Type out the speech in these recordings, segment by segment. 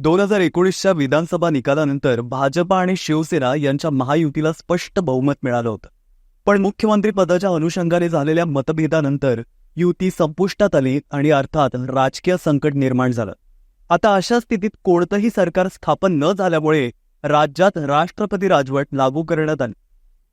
दोन हजार एकोणीसच्या विधानसभा निकालानंतर भाजपा आणि शिवसेना यांच्या महायुतीला स्पष्ट बहुमत मिळालं होतं. पण मुख्यमंत्रीपदाच्या अनुषंगाने झालेल्या मतभेदानंतर युती संपुष्टात आली आणि अर्थात राजकीय संकट निर्माण झालं. आता अशा स्थितीत कोणतंही सरकार स्थापन न झाल्यामुळे राज्यात राष्ट्रपती राजवट लागू करण्यात आली.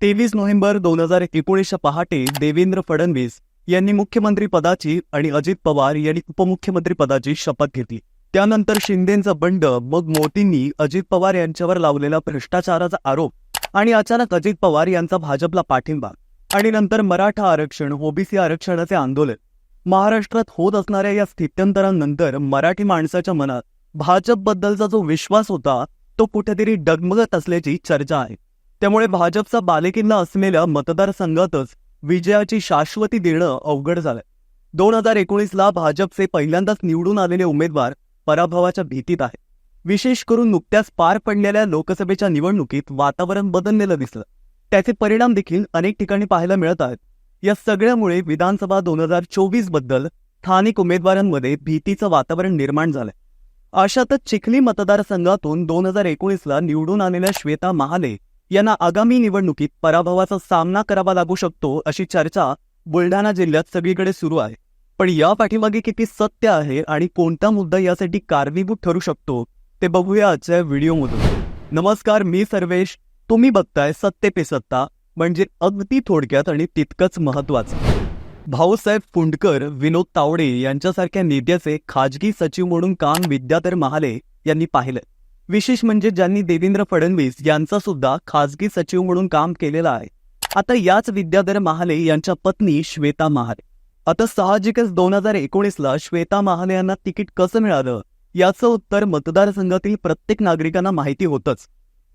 तेवीस नोव्हेंबर दोन हजार एकोणीसच्या पहाटे देवेंद्र फडणवीस यांनी मुख्यमंत्रीपदाची आणि अजित पवार यांनी उपमुख्यमंत्रीपदाची शपथ घेतली. त्यानंतर शिंदेंचं बंड मग मोदींनी अजित पवार यांच्यावर लावलेला भ्रष्टाचाराचा आरोप आणि अचानक अजित पवार यांचा भाजपला पाठिंबा आणि नंतर मराठा आरक्षण ओबीसी आरक्षणाचे आंदोलन. महाराष्ट्रात होत असणाऱ्या या स्थित्यंतरानंतर मराठी माणसाच्या मनात भाजपबद्दलचा जो विश्वास होता तो कुठेतरी डगमगत असल्याची चर्चा आहे. त्यामुळे भाजपचा बालेकिल्ला असलेल्या मतदारसंघातच विजयाची शाश्वती देणं अवघड झालंय. दोन हजार एकोणीसला भाजपचे पहिल्यांदाच निवडून आलेले उमेदवार पराभवाच्या भीतीत आहे. विशेष करून नुकत्याच पार पडलेल्या लोकसभेच्या निवडणुकीत वातावरण बदललेलं दिसलं. त्याचे परिणाम देखील अनेक ठिकाणी पाहायला मिळत आहेत. या सगळ्यामुळे विधानसभा दोन हजार चोवीसबद्दल स्थानिक उमेदवारांमध्ये भीतीचं वातावरण निर्माण झालंय. अशातच चिखली मतदारसंघातून दोन हजार एकोणीसला निवडून आलेल्या श्वेता महाले यांना आगामी निवडणुकीत पराभवाचा सामना करावा लागू शकतो अशी चर्चा बुलढाणा जिल्ह्यात सगळीकडे सुरू आहे. पण या पाठीमागे किती सत्य आहे आणि कोणता मुद्दा यासाठी कारणीभूत ठरू शकतो ते बघूया आजच्या व्हिडिओमधून. नमस्कार मी सर्वेश. तुम्ही बघताय सत्य पे सत्ता म्हणजे अगदी थोडक्यात आणि तितकंच महत्वाचं भाऊसाहेब फुंडकर विनोद तावडे यांच्यासारख्या नेत्याचे खाजगी सचिव म्हणून काम विद्याधर महाले यांनी पाहिलं. विशेष म्हणजे ज्यांनी देवेंद्र फडणवीस यांचा सुद्धा खाजगी सचिव म्हणून काम केलेलं आहे. आता याच विद्याधर महाले यांच्या पत्नी श्वेता महाले. आता साहजिकच दोन हजार एकोणीसला श्वेता महाले यांना तिकीट कसं मिळालं याचं उत्तर मतदारसंघातील प्रत्येक नागरिकांना माहिती होतंच.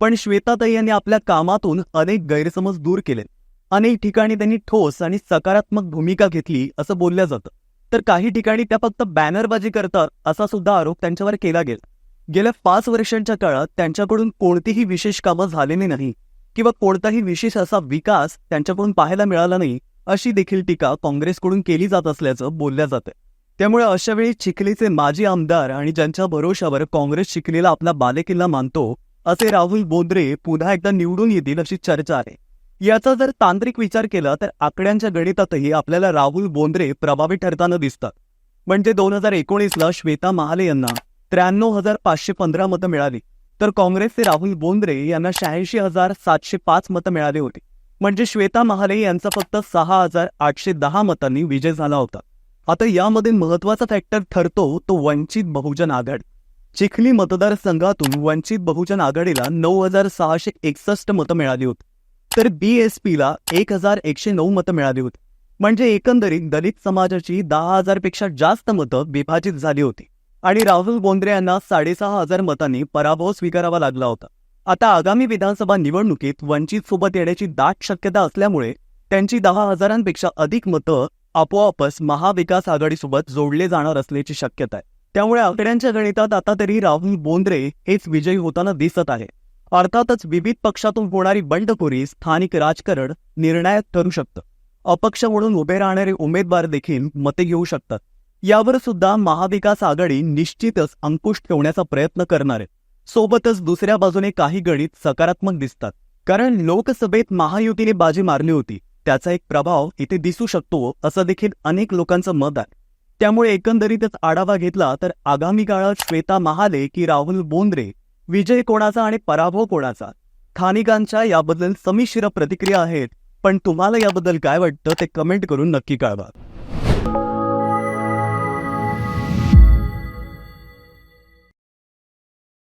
पण श्वेताताई यांनी आपल्या कामातून अनेक गैरसमज दूर केले अनेक ठिकाणी त्यांनी ठोस आणि सकारात्मक भूमिका घेतली असं बोललं जातं. तर काही ठिकाणी त्या फक्त बॅनरबाजी करतात असा सुद्धा आरोप त्यांच्यावर केला गेला. गेल्या पाच वर्षांच्या काळात त्यांच्याकडून कोणतीही विशेष कामं झालेली नाही किंवा कोणताही विशेष असा विकास त्यांच्याकडून पाहायला मिळाला नाही अशी देखील टीका काँग्रेसकडून केली जात असल्याचं बोलल्या जातं त्यामुळे अशावेळी चिखलीचे माजी आमदार आणि ज्यांच्या भरोशावर काँग्रेस चिखलीला आपला बालेकिल्ला मानतो असे राहुल बोंद्रे पुन्हा एकदा निवडून येतील अशी चर्चा आहे. याचा जर तांत्रिक विचार केला तर आकड्यांच्या गणितातही आपल्याला राहुल बोंद्रे प्रभावी ठरताना दिसतात. म्हणजे दोन हजार एकोणीसला श्वेता महाले यांना त्र्याण्णव हजार पाचशे पंधरा मतं मिळाली तर काँग्रेसचे राहुल बोंद्रे यांना शहाऐंशी हजार सातशे पाच मतं मिळाली होती. म्हणजे श्वेता महाले यांचा फक्त सहा हजार आठशे दहा मतांनी विजय झाला होता. आता यामध्ये महत्त्वाचा फॅक्टर ठरतो तो वंचित बहुजन आघाडी. चिखली मतदारसंघातून वंचित बहुजन आघाडीला नऊ हजार सहाशे एकसष्ट मतं मिळाली होती. तर बीएसपीला एक हजार एकशे नऊ मतं मिळाली होती. म्हणजे एकंदरीत दलित समाजाची दहा हजारपेक्षा जास्त मतं विभाजित झाली होती. आणि राहुल बोंद्रे यांना साडेसहा हजार मतांनी पराभव स्वीकारावा लागला होता. आता आगामी विधानसभा निवडणुकीत वंचित सोबत येण्याची दाट शक्यता असल्यामुळे त्यांची दहा हजारांपेक्षा अधिक मतं आपोआपच महाविकास आघाडीसोबत जोडले जाणार असल्याची शक्यता आहे. त्यामुळे आकड्यांच्या गणितात आता तरी राहुल बोंद्रे हेच विजयी होताना दिसत आहे. अर्थातच विविध पक्षातून होणारी बंडखोरी स्थानिक राजकारण निर्णायक ठरू शकतं. अपक्ष म्हणून उभे राहणारे उमेदवार देखील मते घेऊ शकतात. यावर सुद्धा महाविकास आघाडी निश्चितच अंकुश ठेवण्याचा प्रयत्न करणार आहे. सोबतच दुसऱ्या बाजूने काही गणित सकारात्मक दिसतात. कारण लोकसभेत महायुतीने बाजी मारली होती. त्याचा एक प्रभाव इथे दिसू शकतो असं देखील अनेक लोकांचं मत आहे. त्यामुळे एकंदरीतच आढावा घेतला तर आगामी काळात श्वेता महाले की राहुल बोंद्रे विजय कोणाचा आणि पराभव कोणाचा? स्थानिकांच्या याबद्दल समिश्र प्रतिक्रिया आहेत पण तुम्हाला याबद्दल काय वाटतं ते कमेंट करून नक्की कळवा.